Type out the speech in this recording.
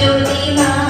যদি মা